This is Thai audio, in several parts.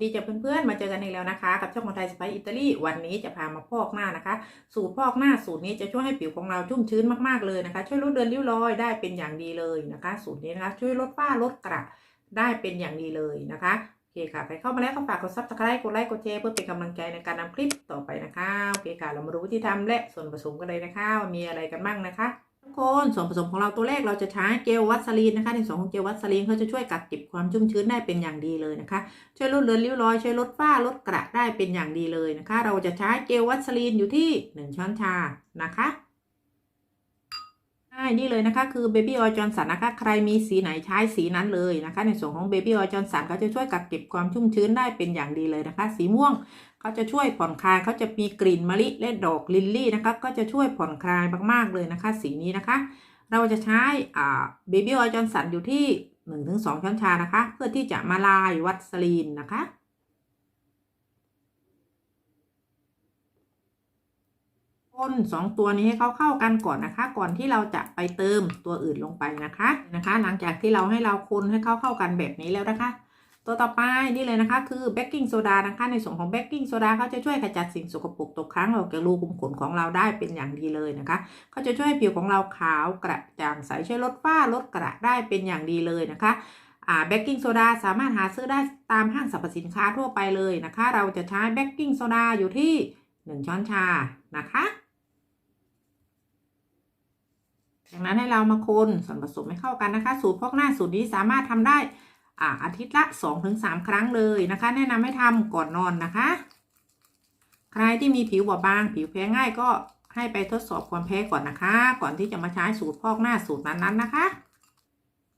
ดีจ้ะเพื่อนๆ มาเจอกันอีกแล้วนะคะ กับช่องคนไทยสไปอิตาลีวันนี้จะพามาพอกหน้านะคะ สูตรพอกหน้าสูตรนี้จะช่วยให้ผิวของเราชุ่มชื้นมากๆเลยนะคะ ช่วยลดเดินริ้วรอยได้เป็นอย่างดีเลยนะคะ สูตรนี้นะคะ ช่วยลดฝ้าลดกระ ได้เป็นอย่างดีเลยนะคะโอเคค่ะ ใครเข้ามาแล้วก็ฝากกดซับสไครต์กดไลค์กดแชร์เพื่อเป็นกำลังใจในการนำคลิปต่อไปนะคะโอเคค่ะเรามาดูวิธีทำและส่วนผสมกันเลยนะคะว่ามีอะไรกันบ้างนะคะทุกคนส่วนผสมของเราตัวแรกเราจะใช้เจลวัสลีนนะคะในส่วนของเจลวัสลีนเขาจะช่วยกักเก็บความชุ่มชื้นได้เป็นอย่างดีเลยนะคะ ช่วยลดเลือนริ้วรอยช่วยลดฝ้าลดกระได้เป็นอย่างดีเลยนะคะ เราจะใช้เจลวัสลีนอยู่ที่ 1 ช้อนชานะคะ ใช่นี่เลยนะคะ คือเบบี้ออยจอนสันนะคะ ใครมีสีไหนใช้สีนั้นเลยนะคะ ในส่วนของเบบี้ออยจอนสันเขาจะช่วยกักเก็บความชุ่มชื้นได้เป็นอย่างดีเลยนะคะ สีม่วงเขาจะช่วยผ่อนคลายเขาจะมีกลิ่นมะลิและดอกลิลลี่นะคะ ก็จะช่วยผ่อนคลายมากๆเลยนะคะ สีนี้นะคะ เราจะใช้อ่าเบบี้ออยจอนสันอยู่ที่ 1-2 ช้อนชานะคะ เพื่อที่จะมาลายวัสลีนนะคะ คนสองตัวนี้ให้เขาเข้ากันก่อนนะคะ ก่อนที่เราจะไปเติมตัวอื่นลงไปนะคะนะคะ หลังจากที่เราให้เราคนให้เขาเข้ากันแบบนี้แล้วนะคะ ตัวต่อไปนี่เลยนะคะคือเบกกิ้งโซดานะคะ ในส่วนของเบกกิ้งโซดาเขาจะช่วยขจัดสิ่งสกปรกตกค้างออกจากรูขุมขนของเราได้เป็นอย่างดีเลยนะคะเขาจะช่วยให้ผิวของเราขาวกระจ่างใสช่วยลดฝ้าลดกระได้เป็นอย่างดีเลยนะคะเบกกิ้งโซดาสามารถหาซื้อได้ตามห้างสรรพสินค้าทั่วไปเลยนะคะ เราจะใช้เบกกิ้งโซดาอยู่ที่ 1 ช้อนชานะคะ จากนั้นให้เรามาคนส่วนผสมให้เข้ากันนะคะ สูตรพอกหน้าสูตรนี้สามารถทำได้อ่าอาทิตย์ละ 2-3 ครั้งเลยนะคะ แนะนำให้ทำก่อนนอนนะคะ ใครที่มีผิวบอบบาง ผิวแพ้ง่ายก็ให้ไปทดสอบความแพ้ก่อนนะคะ ก่อนที่จะมาใช้สูตรพอกหน้าสูตรนั้นๆนะคะ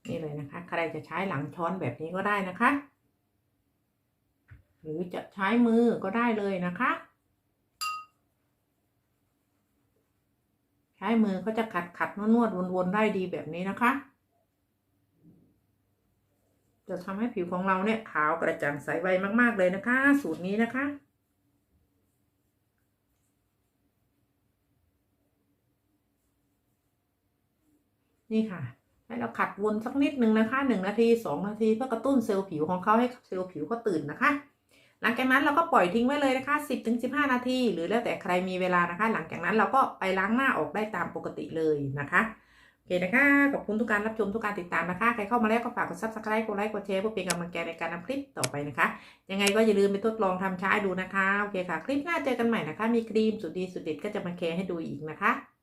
นี่เลยนะคะ ใครจะใช้หลังช้อนแบบนี้ก็ได้นะคะ หรือจะใช้มือก็ได้เลยนะคะ ใช้มือก็จะขัดขัดนวดนวดวนวนๆได้ดีแบบนี้นะคะ จะทำให้ผิวของเราเนี่ยขาวกระจ่างใสไวมาก ๆ เลยนะคะ สูตรนี้นะคะนี่ค่ะ ให้เราขัดวนสักนิดหนึ่งนะคะหนึ่งนาทีสองนาทีเพื่อกระตุ้นเซลล์ผิวของเขาให้เซลล์ผิวเขาตื่นนะคะ หลังจากนั้นเราก็ปล่อยทิ้งไว้เลยนะคะ 10-15ถึงนาที หรือแล้วแต่ใครมีเวลานะคะ หลังจากนั้นเราก็ไปล้างหน้าออกได้ตามปกติเลยนะคะโอเคนะคะขอบคุณทุกการรับชมทุกการติดตามนะคะใครเข้ามาแล้วก็ฝากกด subscribe กดไลค์กดแชร์เพื่อเป็นกำลังใจในการนำคลิปต่อไปนะคะ ยังไงก็อย่าลืมไปทดลองทำใช้ดูนะคะโอเคค่ะ คลิปหน้าเจอกันใหม่นะคะ มีครีมสุดดีสุดเด็ดก็จะมาแชร์ให้ดูอีกนะคะ